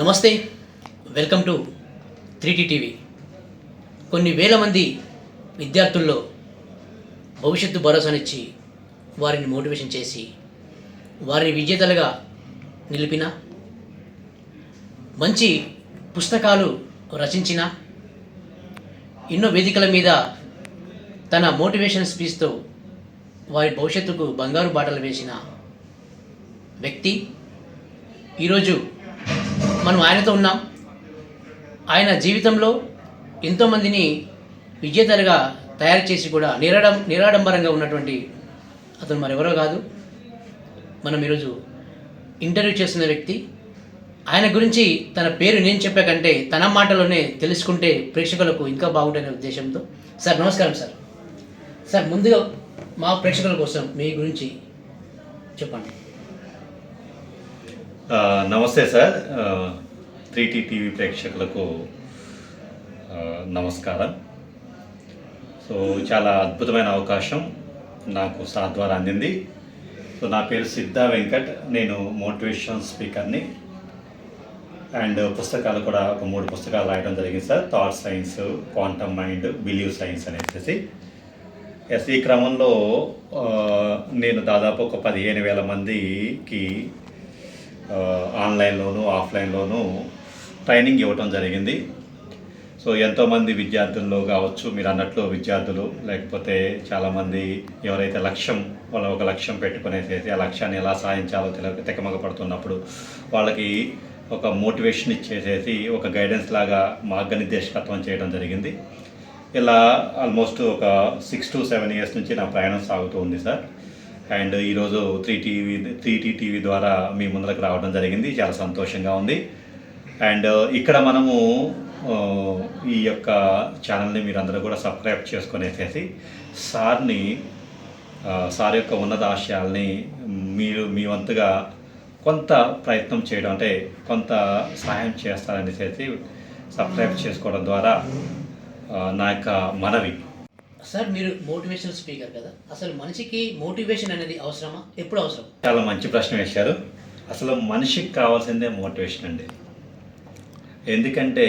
నమస్తే welcome to త్రీటీ TV. కొన్ని వేల మంది విద్యార్థుల్లో భవిష్యత్తు భరోసానిచ్చి వారిని మోటివేషన్ చేసి వారిని విజేతలుగా నిలిపిన మంచి పుస్తకాలు రచించిన ఎన్నో వేదికల మీద తన మోటివేషన్ స్పీచ్తో వారి భవిష్యత్తుకు బంగారు బాటలు వేసిన వ్యక్తి ఈరోజు మనం ఆయనతో ఉన్నాం. ఆయన జీవితంలో ఎంతోమందిని విజేతలుగా తయారు చేసి కూడా నిరాడం నిరాడంబరంగా ఉన్నటువంటి అతను మరెవరో కాదు. మనం ఈరోజు ఇంటర్వ్యూ చేస్తున్న వ్యక్తి. ఆయన గురించి తన పేరు నేను చెప్పే కంటే తన మాటలోనే తెలుసుకుంటే ప్రేక్షకులకు ఇంకా బాగుంటుందనే ఉద్దేశంతో. సార్ నమస్కారం సార్. సార్ ముందుగా మా ప్రేక్షకుల కోసం మీ గురించి చెప్పండి. నమస్తే సార్. త్రీటీ టీవీ ప్రేక్షకులకు నమస్కారం. సో చాలా అద్భుతమైన అవకాశం నాకు సార్ ద్వారా అందింది. సో నా పేరు సిద్ధ వెంకట్. నేను మోటివేషన్ స్పీకర్ని. అండ్ పుస్తకాలు కూడా ఒక మూడు పుస్తకాలు రాయడం జరిగింది sir. Thought science quantum mind believe science అనేసి. ఎస్ ఈ క్రమంలో నేను దాదాపు ఒక పదిహేను వేల మందికి ఆన్లైన్లోను ఆఫ్లైన్లోను ట్రైనింగ్ ఇవ్వటం జరిగింది. సో ఎంతోమంది విద్యార్థుల్లో కావచ్చు మీరు అన్నట్లు విద్యార్థులు లేకపోతే చాలామంది ఎవరైతే లక్ష్యం వాళ్ళ ఒక లక్ష్యం పెట్టుకునేసేసి ఆ లక్ష్యాన్ని ఎలా సాధించాలో తెలియక తెకమగ పడుతున్నప్పుడు వాళ్ళకి ఒక మోటివేషన్ ఇచ్చేసేసి ఒక గైడెన్స్ లాగా మార్గనిర్దేశకత్వం చేయడం జరిగింది. ఇలా ఆల్మోస్ట్ ఒక సిక్స్ టు సెవెన్ ఇయర్స్ నుంచి నా ప్రయాణం సాగుతూ ఉంది సార్. అండ్ ఈరోజు three TV three T TV ద్వారా మీ ముందరకు రావడం జరిగింది. చాలా సంతోషంగా ఉంది. అండ్ ఇక్కడ మనము ఈ యొక్క ఛానల్ని మీరు అందరూ కూడా సబ్స్క్రైబ్ చేసుకునేసేసి సార్ని సార్ యొక్క ఉన్నత ఆశయాల్ని మీరు మీ వంతుగా కొంత ప్రయత్నం చేయడం అంటే కొంత సహాయం చేస్తారనేసి సబ్స్క్రైబ్ చేసుకోవడం ద్వారా నా యొక్క మనవి. సార్ మీరు మోటివేషనల్ స్పీకర్ కదా. అసలు మనిషికి మోటివేషన్ అనేది అవసరమా? ఎప్పుడు అవసరం? చాలా మంచి ప్రశ్న వేశారు. అసలు మనిషికి కావాల్సిందే మోటివేషన్ అండి. ఎందుకంటే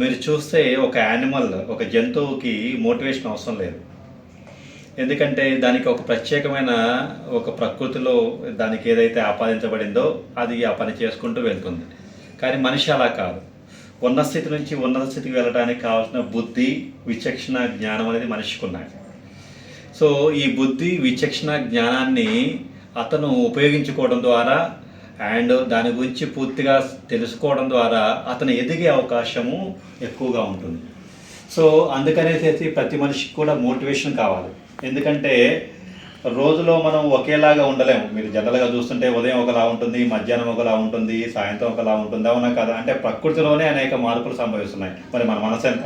మీరు చూస్తే ఒక యానిమల్ ఒక జంతువుకి మోటివేషన్ అవసరం లేదు. ఎందుకంటే దానికి ఒక ప్రత్యేకమైన ఒక ప్రకృతిలో దానికి ఏదైతే ఆపాదించబడిందో అది ఆ పని చేసుకుంటూ వెళ్తుంది. కానీ మనిషి అలా కాదు. ఉన్న స్థితి నుంచి ఉన్నత స్థితికి వెళ్ళడానికి కావాల్సిన బుద్ధి విచక్షణ జ్ఞానం అనేది మనిషికి ఉన్నాయి సో ఈ బుద్ధి విచక్షణ జ్ఞానాన్ని అతను ఉపయోగించుకోవడం ద్వారా అండ్ దాని గురించి పూర్తిగా తెలుసుకోవడం ద్వారా అతను ఎదిగే అవకాశము ఎక్కువగా ఉంటుంది. సో అందుకనేసి ప్రతి మనిషికి కూడా మోటివేషన్ కావాలి. ఎందుకంటే రోజులో మనం ఒకేలాగా ఉండలేము. మీరు జనరల్గా చూస్తుంటే ఉదయం ఒకలా ఉంటుంది మధ్యాహ్నం ఒకలా ఉంటుంది సాయంత్రం ఒకలా ఉంటుంది. అవునా కదా? అంటే ప్రకృతిలోనే అనేక మార్పులు సంభవిస్తున్నాయి. మరి మన మనసు ఎంత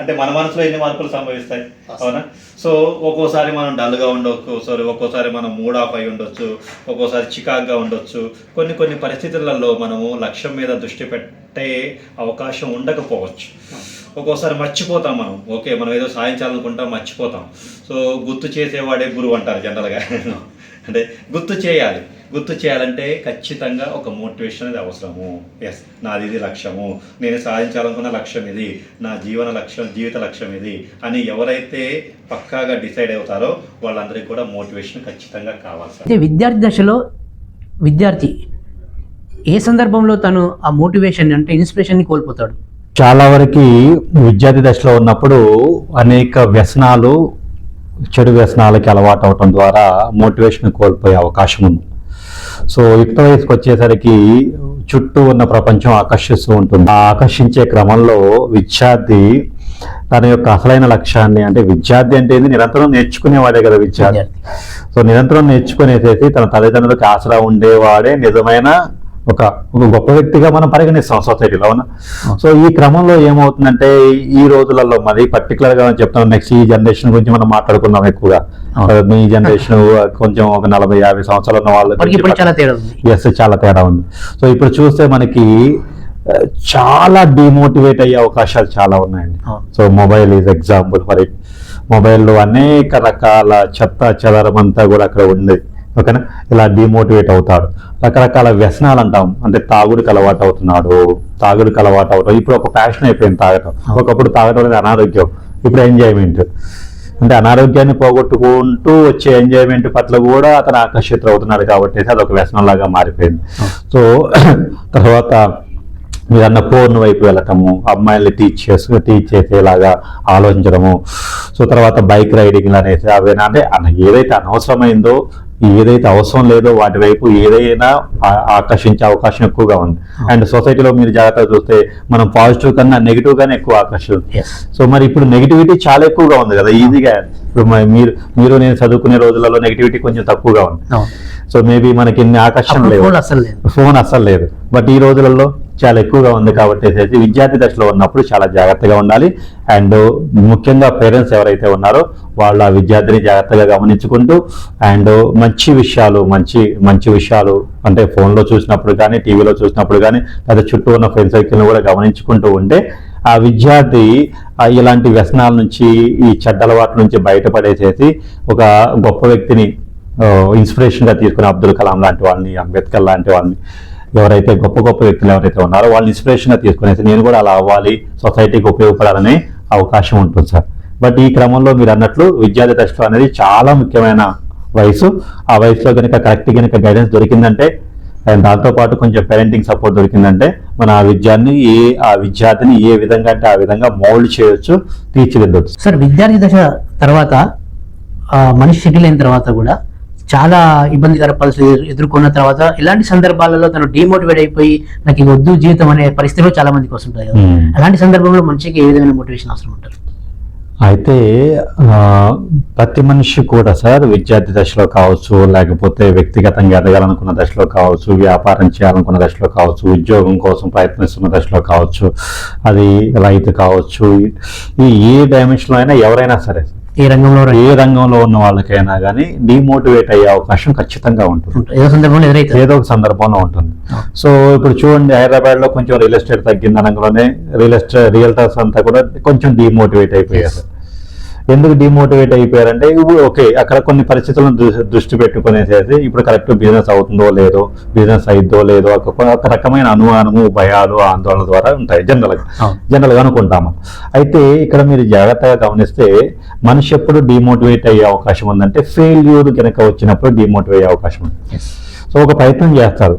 అంటే మన మనసులో ఎన్ని మార్పులు సంభవిస్తాయి? అవునా? సో ఒక్కోసారి మనం డల్గా ఉండొచ్చు సారీ ఒక్కోసారి మనం మూడ్ ఆఫ్ అయి ఉండొచ్చు ఒక్కోసారి చికాగ్గా ఉండొచ్చు. కొన్ని కొన్ని పరిస్థితులలో మనము లక్ష్యం మీద దృష్టి పెట్టే అవకాశం ఉండకపోవచ్చు. ఒక్కోసారి మర్చిపోతాం మనం. ఓకే మనం ఏదో సాధించాలనుకుంటాం మర్చిపోతాం. సో గుర్తు చేసేవాడే గురువు అంటారు జనరల్గా అంటే గుర్తు చేయాలి. గుర్తు చేయాలంటే ఖచ్చితంగా ఒక మోటివేషన్ అనేది అవసరము. ఎస్ నాది ఇది లక్ష్యము. నేను సాధించాలనుకున్న లక్ష్యం ఇది. నా జీవన లక్ష్యం జీవిత లక్ష్యం ఇది అని ఎవరైతే పక్కాగా డిసైడ్ అవుతారో వాళ్ళందరికీ కూడా మోటివేషన్ ఖచ్చితంగా కావాలి సార్. అయితే విద్యార్థి దశలో విద్యార్థి ఏ సందర్భంలో తను ఆ మోటివేషన్ అంటే ఇన్స్పిరేషన్ని కోల్పోతాడు? చాలా వరకు విద్యార్థి దశలో ఉన్నప్పుడు అనేక వ్యసనాలు చెడు వ్యసనాలకి అలవాటు అవటం ద్వారా మోటివేషన్ కోల్పోయే అవకాశం ఉంది. సో యుక్త వయసుకు వచ్చేసరికి చుట్టూ ఉన్న ప్రపంచం ఆకర్షిస్తూ ఉంటుంది. ఆ ఆకర్షించే క్రమంలో విద్యార్థి తన యొక్క అసలైన లక్ష్యాన్ని అంటే విద్యార్థి అంటే ఏంది? నిరంతరం నేర్చుకునేవాడే కదా విద్యార్థి. విద్యార్థి. సో నిరంతరం నేర్చుకునేసేసి తన తల్లిదండ్రులకు ఆసరా ఉండేవాడే నిజమైన ఒక ఒక గొప్ప వ్యక్తిగా మనం పరిగణిస్తాం సొసైటీలో అవునా? సో ఈ క్రమంలో ఏమవుతుందంటే ఈ రోజులలో మరి పర్టికులర్గా చెప్తాం నెక్స్ట్ ఈ జనరేషన్ గురించి మనం మాట్లాడుకుందాం ఎక్కువగా. మీ జనరేషన్ కొంచెం ఒక నలభై యాభై సంవత్సరాలు ఉన్న ఉంది. ఎస్ చాలా తేడా ఉంది. సో ఇప్పుడు చూస్తే మనకి చాలా డిమోటివేట్ అయ్యే అవకాశాలు చాలా ఉన్నాయండి. So mobile is example for it మొబైల్లో అనేక రకాల చెత్త చెదరం అంతా కూడా అక్కడ ఉంది. ఓకేనా? ఇలా డిమోటివేట్ అవుతాడు. రకరకాల వ్యసనాలు అంటాం. అంటే తాగుడికి అలవాటు అవుతున్నాడు. తాగుడికి అలవాటు అవుతాడు ఇప్పుడు ఒక ప్యాషన్ అయిపోయింది తాగటం. ఒకప్పుడు తాగటం అనేది అనారోగ్యం. ఇప్పుడు ఎంజాయ్మెంట్ అంటే అనారోగ్యాన్ని పోగొట్టుకుంటూ వచ్చే ఎంజాయ్మెంట్ పట్ల కూడా అతను ఆకర్షితులు అవుతున్నాడు కాబట్టి అది ఒక వ్యసనం లాగా మారిపోయింది. సో తర్వాత మీరు అన్న పోర్న్ వైపు వెళ్ళటము అమ్మాయిల్ని టీచ్ చేసు టీచ్ చేసేలాగా ఆలోచించడము. సో తర్వాత బైక్ రైడింగ్ అనేసి అవేనా అంటే అన్న ఏదైతే అనవసరమైందో ఏదైతే అవసరం లేదో వాటి వైపు ఏదైనా ఆకర్షించే అవకాశం ఎక్కువగా ఉంది. అండ్ సొసైటీలో మీరు జాగ్రత్తగా చూస్తే మనం పాజిటివ్ కన్నా నెగిటివ్ గానే ఎక్కువ ఆకర్షణ సో మరి ఇప్పుడు నెగిటివిటీ చాలా ఎక్కువగా ఉంది కదా ఈజీగా ఇప్పుడు మరి మీరు నేను చదువుకునే రోజులలో నెగిటివిటీ కొంచెం తక్కువగా ఉంది. సో మేబీ మనకి ఇన్ని ఆకర్షణ లేదు. ఫోన్ అస్సలు లేదు. బట్ ఈ రోజులలో చాలా ఎక్కువగా ఉంది కాబట్టి విద్యార్థి దశలో ఉన్నప్పుడు చాలా జాగ్రత్తగా ఉండాలి. అండ్ ముఖ్యంగా పేరెంట్స్ ఎవరైతే ఉన్నారో వాళ్ళు ఆ విద్యార్థిని జాగ్రత్తగా గమనించుకుంటూ అండ్ మంచి విషయాలు మంచి మంచి విషయాలు అంటే ఫోన్లో చూసినప్పుడు కానీ టీవీలో చూసినప్పుడు కానీ లేదా చుట్టూ ఉన్న ఫ్రెండ్ సర్కిల్ని కూడా గమనించుకుంటూ ఉంటే ఆ విద్యార్థి ఇలాంటి వ్యసనాల నుంచి ఈ చెడ్డ అలవాట్ల నుంచి బయటపడేసేసి ఒక గొప్ప వ్యక్తిని ఇన్స్పిరేషన్గా తీసుకుని అబ్దుల్ కలాం లాంటి వాళ్ళని అంబేద్కర్ లాంటి వాళ్ళని ఎవరైతే గొప్ప గొప్ప వ్యక్తులు ఎవరైతే ఉన్నారో వాళ్ళని ఇన్స్పిరేషన్గా తీసుకునేసి నేను కూడా అలా అవ్వాలి సొసైటీకి ఉపయోగపడాలనే అవకాశం ఉంటుంది సార్. బట్ ఈ క్రమంలో మీరు అన్నట్లు విద్యార్థి దశలో అనేది చాలా ముఖ్యమైన వయసు. ఆ వయసులో కనుక కరెక్ట్ కనుక గైడెన్స్ దొరికిందంటే అండ్ దాంతోపాటు కొంచెం పేరెంటింగ్ సపోర్ట్ దొరికిందంటే మన ఆ విద్యాన్ని ఏ ఆ విద్యార్థిని ఏ విధంగా అంటే ఆ విధంగా మౌల్డ్ చేయొచ్చు తీర్చిదిద్దొచ్చు. సార్ విద్యార్థి దశ తర్వాత ఆ, మనిషి సెటిల్ అయిన తర్వాత కూడా చాలా ఇబ్బందికర పరిస్థితులు ఎదురు- ఎదుర్కొన్న తర్వాత ఇలాంటి సందర్భాలలో తను డిమోటివేట్ అయిపోయి నాకు ఇది వద్దు జీవితం అనే పరిస్థితిలో చాలా మందికి వస్తుంటాయి Hmm. అలాంటి సందర్భంలో మనిషికి ఏ విధమైన మోటివేషన్ అవసరం ఉంటుంది? అయితే ప్రతి మనిషి కూడా సార్ విద్యార్థి దశలో కావచ్చు లేకపోతే వ్యక్తిగతంగా ఎదగాలనుకున్న దశలో కావచ్చు వ్యాపారం చేయాలనుకున్న దశలో కావచ్చు ఉద్యోగం కోసం ప్రయత్నిస్తున్న దశలో కావచ్చు అది రైతు కావచ్చు ఈ ఏ డైమెన్షన్లో అయినా ఎవరైనా సరే ఏ రంగంలో ఏ రంగంలో ఉన్న వాళ్ళకైనా కానీ డిమోటివేట్ అయ్యే అవకాశం ఖచ్చితంగా ఉంటుంది. ఏదో సందర్భంలో ఎదురైతే. ఏదో ఒక సందర్భంలో ఉంటుంది. సో ఇప్పుడు చూడండి హైదరాబాద్లో కొంచెం రియల్ ఎస్టేట్ తగ్గింది అనగానే రియల్ ఎస్టేట్ రియల్టర్స్ అంతా కూడా కొంచెం డిమోటివేట్ అయిపోయారు. ఎందుకు డిమోటివేట్ అయిపోయారంటే ఇప్పుడు ఓకే అక్కడ కొన్ని పరిస్థితులను దృష్టి పెట్టుకునేసేసి ఇప్పుడు కరెక్ట్ బిజినెస్ అవుతుందో లేదో బిజినెస్ అయిద్దో లేదో ఒక ఒక రకమైన అనుమానము భయాలు ఆందోళన ద్వారా ఉంటాయి జనరల్గా. జనరల్గా అనుకుంటాము అయితే ఇక్కడ మీరు జాగ్రత్తగా గమనిస్తే మనిషి ఎప్పుడు డిమోటివేట్ అయ్యే అవకాశం ఉందంటే ఫెయిల్యూర్ కనుక వచ్చినప్పుడు డిమోటివేట్ అయ్యే అవకాశం ఉంది. సో ఒక ప్రయత్నం చేస్తారు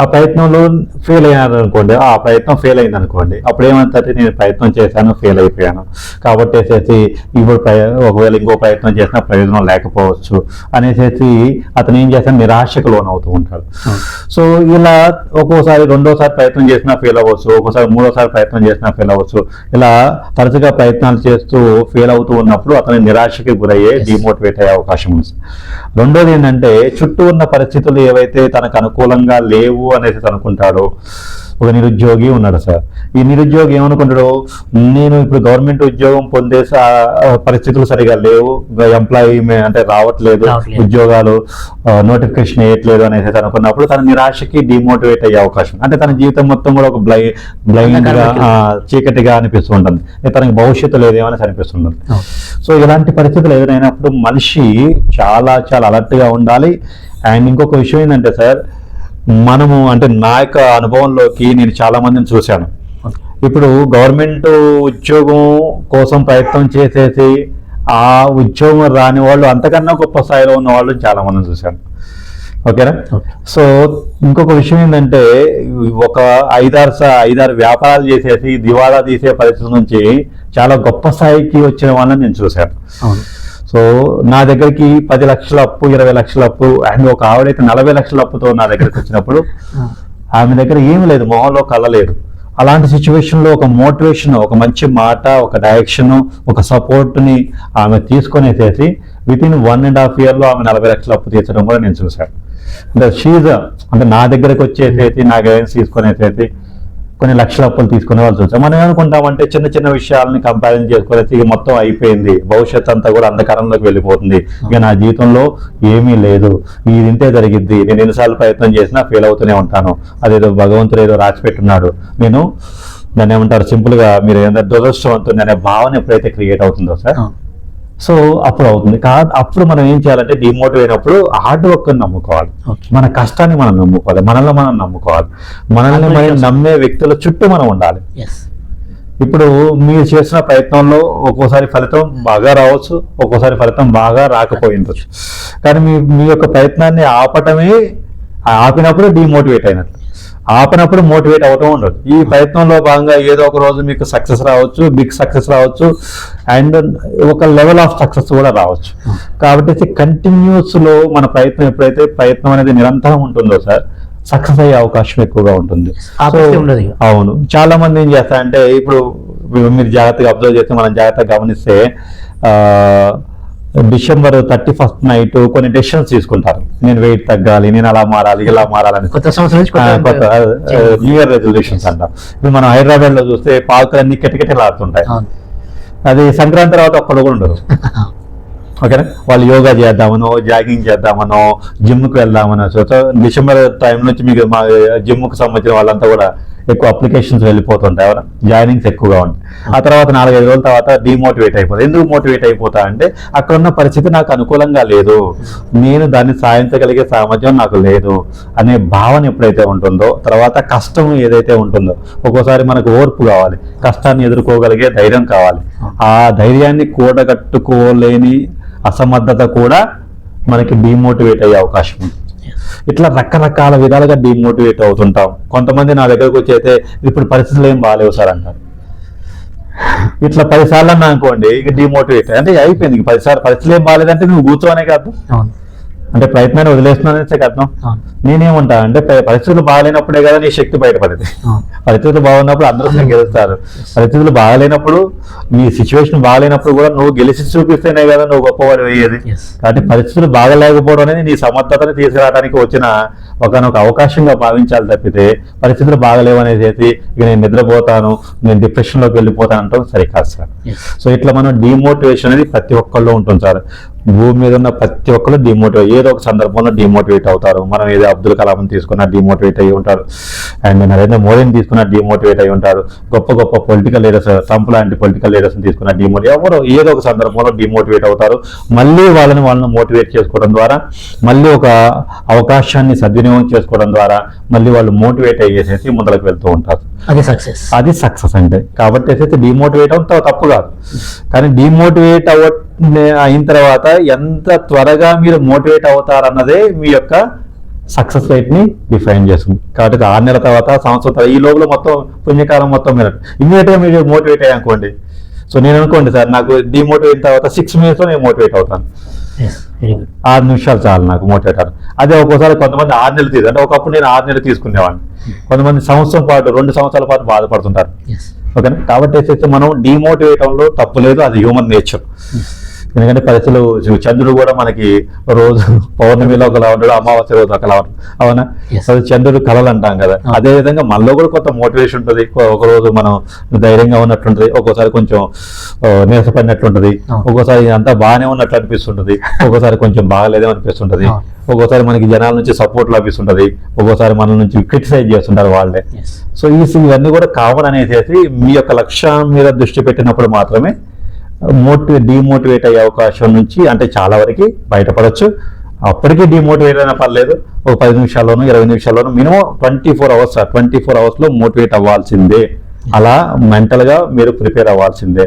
ఆ ప్రయత్నంలో ఫెయిల్ అయ్యారు అనుకోండి ఆ ప్రయత్నం ఫెయిల్ అయింది అనుకోండి అప్పుడు ఏమంటే నేను ప్రయత్నం చేశాను ఫెయిల్ అయిపోయాను. కాబట్టి వేసేసి ఇప్పుడు ఒకవేళ ఇంకో ప్రయత్నం చేసినా ప్రయోజనం లేకపోవచ్చు అనేసి అతను ఏం చేస్తాను నిరాశకు లోనవుతూ ఉంటాడు. సో ఇలా ఒక్కోసారి రెండోసారి ప్రయత్నం చేసినా ఫెయిల్ అవ్వచ్చు ఒక్కోసారి మూడోసారి ప్రయత్నం చేసినా ఫెయిల్ అవ్వచ్చు. ఇలా తరచుగా ప్రయత్నాలు చేస్తూ ఫెయిల్ అవుతూ ఉన్నప్పుడు అతను నిరాశకి గురయ్యే. డిమోటివేట్ అయ్యే అవకాశం ఉంది. రెండోది ఏంటంటే చుట్టూ ఉన్న పరిస్థితులు ఏవైతే తనకు అనుకూలంగా లేవు అనేసి అనుకుంటాడో ఒక నిరుద్యోగి ఉన్నాడు సార్. ఈ నిరుద్యోగి ఏమనుకుంటాడు నేను ఇప్పుడు గవర్నమెంట్ ఉద్యోగం పొందే పరిస్థితులు సరిగా లేవు ఎంప్లాయీ అంటే రావట్లేదు. ఉద్యోగాలు నోటిఫికేషన్ వేయట్లేదు అనేసి అనుకున్నప్పుడు తన నిరాశకి డిమోటివేట్ అయ్యే అవకాశం అంటే తన జీవితం మొత్తం కూడా ఒక బ్లై బ్లైండ్గా చీకటిగా అనిపిస్తూ ఉంటుంది. తనకి భవిష్యత్తు లేదేమని అనిపిస్తుంటుంది. సో ఇలాంటి పరిస్థితులు ఎదురైనప్పుడు మనిషి చాలా చాలా alert గా ఉండాలి. అండ్ ఇంకొక విషయం ఏంటంటే సార్ మనము అంటే నా యొక్క అనుభవంలోకి నేను చాలా మందిని చూశాను. ఇప్పుడు గవర్నమెంట్ ఉద్యోగం కోసం ప్రయత్నం చేసేసి ఆ ఉద్యోగం రాని వాళ్ళు అంతకన్నా గొప్ప స్థాయిలో ఉన్న వాళ్ళు చాలా మందిని చూశాను. ఓకేనా? ఓకే. సో ఇంకొక విషయం ఏంటంటే ఒక ఐదారు స- ఐదారు వ్యాపారాలు చేసేసి దివాళా తీసే పరిస్థితి నుంచి చాలా గొప్ప స్థాయికి వచ్చిన వాళ్ళని నేను చూశాను. సో నా దగ్గరికి పది లక్షల అప్పు ఇరవై లక్షల అప్పు అండ్ ఒక ఆవిడైతే నలభై లక్షల అప్పుతో నా దగ్గరికి వచ్చినప్పుడు. ఆమె దగ్గర ఏమీ లేదు మొహంలో కళ్ళ లేదు అలాంటి situation లో ఒక మోటివేషన్ ఒక మంచి మాట ఒక డైరెక్షన్ ఒక support ని ఆమె తీసుకొనేసేసి విత్ ఇన్ వన్ అండ్ హాఫ్లో ఆమె నలభై లక్షల అప్పు తీర్చడం కూడా నేను చూశాను అంటే షీజ్ అంటే నా దగ్గరకు వచ్చేసేసి నా గైడెన్స్ తీసుకొనేసేసి కొన్ని లక్షల అప్పులు తీసుకునే వాళ్ళు చూసాం మనం ఏమనుకుంటామంటే చిన్న చిన్న విషయాలని కంపారిజన్ చేసుకునేసి ఇక మొత్తం అయిపోయింది. భవిష్యత్ అంతా కూడా అంధకారంలోకి వెళ్ళిపోతుంది. ఇక నా జీవితంలో ఏమీ లేదు. ఇది ఇంతే జరిగిద్ది. నేను ఎన్నిసార్లు ప్రయత్నం చేసినా ఫెయిల్ అవుతూనే ఉంటాను. అదేదో భగవంతుడు ఏదో రాసి పెట్టున్నాడు నేను దాన్ని ఏమంటారు? సింపుల్గా మీరు ఏంటంటే దురదృష్టవంతుని అనే భావన ఎప్పుడైతే క్రియేట్ అవుతుందో సార్. సో అప్పుడు అవుతుంది కా అప్పుడు మనం ఏం చేయాలంటే డిమోటివ్ అయినప్పుడు హార్డ్ వర్క్ నమ్ముకోవాలి. మన కష్టాన్ని మనం నమ్ముకోవాలి. మనల్ని మనం నమ్ముకోవాలి. మనల్ని మనం. నమ్మే వ్యక్తుల చుట్టూ మనం ఉండాలి. ఇప్పుడు మీరు చేసిన ప్రయత్నంలో ఒక్కోసారి ఫలితం బాగా రావచ్చు ఒక్కోసారి ఫలితం బాగా రాకపోయిండొచ్చు. కానీ మీ మీ యొక్క ప్రయత్నాన్ని ఆపటమే ఆపినప్పుడు డిమోటివేట్ అయినట్టు ఆపినప్పుడు మోటివేట్ అవటం ఉండదు ఈ ప్రయత్నంలో భాగంగా ఏదో ఒక రోజు మీకు సక్సెస్ రావచ్చు బిగ్ సక్సెస్ రావచ్చు అండ్ ఒక లెవెల్ ఆఫ్ సక్సెస్ కూడా రావచ్చు. కాబట్టి కంటిన్యూస్లో మన ప్రయత్నం ఎప్పుడైతే ప్రయత్నం అనేది నిరంతరం ఉంటుందో సార్ సక్సెస్ అయ్యే అవకాశం ఎక్కువగా ఉంటుంది. అవును. చాలా మంది ఏం చేస్తారంటే ఇప్పుడు మీరు జాగ్రత్తగా అబ్జర్వ్ చేస్తే మనం జాగ్రత్తగా గమనిస్తే డిసెంబర్ థర్టీ ఫస్ట్ నైట్ కొన్ని డెసిషన్స్ తీసుకుంటారు. నేను వెయిట్ తగ్గాలి నేను అలా మారాలి ఇలా మారాలని. కొత్త సంవత్సరం కొత్త న్యూ ఇయర్ రెజల్యూషన్స్ అంటాం. ఇప్పుడు మనం హైదరాబాద్లో చూస్తే పార్కులు అన్ని కిటకిటలాడుతుంటాయి అది సంక్రాంతి తర్వాత ఒక్కడు కూడా ఉండదు ఓకేనా? వాళ్ళు యోగా చేద్దామనో జాగింగ్ చేద్దామనో జిమ్కి వెళ్దామనో సో డిసెంబర్ టైం నుంచి మీకు మా జిమ్కి సంబంధించిన వాళ్ళంతా కూడా ఎక్కువ అప్లికేషన్స్ వెళ్ళిపోతుంటాయి ఎవరు? జాయినింగ్స్ ఎక్కువగా ఉంటాయి. ఆ తర్వాత నాలుగైదు రోజుల తర్వాత డిమోటివేట్ అయిపోతుంది ఎందుకు మోటివేట్ అయిపోతా అంటే అక్కడ ఉన్న పరిస్థితి నాకు అనుకూలంగా లేదు. నేను దాన్ని సాధించగలిగే సామర్థ్యం నాకు లేదు అనే భావన ఎప్పుడైతే ఉంటుందో తర్వాత కష్టం ఏదైతే ఉంటుందో ఒక్కోసారి మనకు ఓర్పు కావాలి. కష్టాన్ని ఎదుర్కోగలిగే ధైర్యం కావాలి. ఆ ధైర్యాన్ని కూడగట్టుకోలేని అసమర్థత కూడా మనకి డిమోటివేట్ అయ్యే అవకాశం ఉంది. ఇట్లా రకరకాల విధాలుగా డిమోటివేట్ అవుతుంటాం. కొంతమంది నా దగ్గరకు వచ్చి అయితే ఇప్పుడు పరిస్థితులు ఏం బాగాలేవు సార్ అంటారు. ఇట్లా పదిసార్లు అన్నా అనుకోండి ఇక డిమోటివేట్ అంటే అయిపోయింది పదిసార్లు పరిస్థితులు ఏం బాగాలేదంటే నువ్వు కూర్చోనే కాదు. అంటే ప్రయత్నాన్ని వదిలేస్తున్నానే అర్థం? నేనేమంటా అంటే పరిస్థితులు బాగాలేనప్పుడే కదా నీ శక్తి బయటపడేది. పరిస్థితులు బాగున్నప్పుడు అందరూ గెలుస్తారు. పరిస్థితులు బాగాలేనప్పుడు నీ సిచ్యువేషన్ బాగాలేనప్పుడు కూడా నువ్వు గెలిచి చూపిస్తేనే కదా నువ్వు గొప్పవాడు అయ్యేది. కాబట్టి పరిస్థితులు బాగలేకపోవడం అనేది నీ సమర్థతని తీసుకురావడానికి వచ్చిన ఒకనొక అవకాశంగా భావించాలి తప్పితే పరిస్థితులు బాగలేవు అనేది చేసి ఇక నేను నిద్రపోతాను నేను డిప్రెషన్లోకి వెళ్ళిపోతాను అంటాం సరికాదు సార్. సో ఇట్లా మనం డిమోటివేషన్ అనేది ప్రతి ఒక్కళ్ళు ఉంటుంది సార్. భూమి మీద ఉన్న ప్రతి ఒక్కళ్ళు డిమోటివేట్ ఏదో ఒక సందర్భంలో డిమోటివేట్ అవుతారు. మనం ఏదో అబ్దుల్ కలాం తీసుకున్న డిమోటివేట్ అయ్యి ఉంటారు. అండ్ నరేంద్ర మోదీని తీసుకున్న డిమోటివేట్ అయ్యి ఉంటారు. గొప్ప గొప్ప పొలిటికల్ లీడర్స్ ట్రంప్ లాంటి పొలిటికల్ లీడర్స్ తీసుకున్న డిమోటివేట్ ఎవరు ఏదో ఒక సందర్భంలో డిమోటివేట్ అవుతారు. మళ్ళీ వాళ్ళని వాళ్ళని మోటివేట్ చేసుకోవడం ద్వారా మళ్ళీ ఒక అవకాశాన్ని సద్వినియోగం చేసుకోవడం ద్వారా మళ్ళీ వాళ్ళు మోటివేట్ అయ్యేసేసి ముందరకు వెళ్తూ ఉంటారు. అది సక్సెస్ అది సక్సెస్ అంటే కాబట్టి అయితే డిమోటివేట్ అవుతా తప్పు కాదు. కానీ డిమోటివేట్ అవ అయిన తర్వాత ఎంత త్వరగా మీరు మోటివేట్ అవుతారన్నదే మీ యొక్క సక్సెస్ రేట్ని డిఫైన్ చేస్తుంది. కాబట్టి ఆరు నెలల తర్వాత సంవత్సరం తర్వాత ఈ లోపల మొత్తం పుణ్యకాలం మొత్తం మీరు ఇమ్మీడియట్గా మీరు మోటివేట్ అయ్యానుకోండి సో నేను అనుకోండి సార్ నాకు డిమోటివేట్ తర్వాత సిక్స్ మినిట్స్లో నేను మోటివేట్ అవుతాను. ఆరు నిమిషాలు చాలు నాకు మోటివేట్ అవ్వడం. అదే ఒక్కోసారి కొంతమంది ఆరు నెలలు తీసుకు అంటే ఒకప్పుడు నేను ఆరు నెలలు తీసుకునేవాడిని. కొంతమంది సంవత్సరం పాటు రెండు సంవత్సరాల పాటు బాధపడుతుంటారు. ఓకేనా? కాబట్టి మనం డిమోటివేట్ అవ్వడంలో తప్పు లేదు అది హ్యూమన్ నేచర్ ఎందుకంటే పరిస్థితులు చంద్రుడు కూడా మనకి రోజు పౌర్ణమిలో ఒకలా ఉంటాడు అమావాస్య రోజు ఒకలా ఉంటాడు అవునా. అది చంద్రుడు కళలు అంటాం కదా. అదే విధంగా మనలో కూడా కొంత మోటివేషన్ ఉంటుంది ఒక రోజు మనం ధైర్యంగా ఉన్నట్టుంటది ఒక్కోసారి కొంచెం నీరసపడినట్లుంటది. ఒక్కోసారి అంతా బాగానే ఉన్నట్లు అనిపిస్తుంటది ఒక్కోసారి కొంచెం బాగాలేదేమో అనిపిస్తుంటది. ఒక్కోసారి మనకి జనాల నుంచి సపోర్ట్ లభిస్తుంటది ఒక్కోసారి మన నుంచి క్రిటిసైజ్ చేస్తుంటారు వాళ్ళే సో ఈ ఇవన్నీ కూడా కామన్ అనేసి మీ యొక్క లక్ష్యం మీద దృష్టి పెట్టినప్పుడు మాత్రమే మోటివే డిమోటివేట్ అయ్యే అవకాశం నుంచి అంటే చాలా వరకు బయటపడచ్చు. అప్పటికీ డిమోటివేట్ అయినా పర్లేదు. ఒక పది నిమిషాల్లోనూ ఇరవై నిమిషాల్లోనూ minimum twenty four hours twenty four అవర్స్లో మోటివేట్ అవ్వాల్సిందే. అలా మెంటల్గా మీరు ప్రిపేర్ అవ్వాల్సిందే.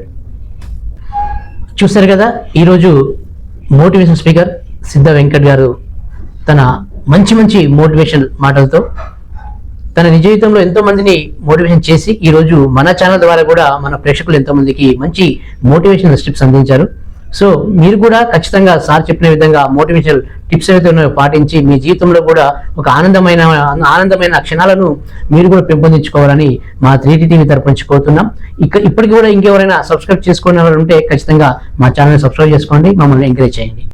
చూశారు కదా ఈరోజు మోటివేషన్ స్పీకర్ సిద్ధ వెంకట్ గారు తన మంచి మంచి మోటివేషన్ మాటలతో తన నిజ జీవితంలో ఎంతో మందిని మోటివేషన్ చేసి ఈ రోజు మన ఛానల్ ద్వారా కూడా మన ప్రేక్షకులు ఎంతో మందికి మంచి మోటివేషనల్ స్టిప్స్ అందించారు. సో మీరు కూడా ఖచ్చితంగా సార్ చెప్పిన విధంగా మోటివేషనల్ టిప్స్ ఏవైతే ఉన్నాయో పాటించి మీ జీవితంలో కూడా ఒక ఆనందమైన ఆనందమైన క్షణాలను మీరు కూడా పెంపొందించుకోవాలని మా త్రీటీ టీవీ తరపు నుంచి కోరుతున్నాం. ఇక ఇప్పటికి కూడా ఇంకెవరైనా సబ్స్క్రైబ్ చేసుకునే ఉంటే ఖచ్చితంగా మా ఛానల్ సబ్స్క్రైబ్ చేసుకోండి. మమ్మల్ని ఎంకరేజ్ చేయండి.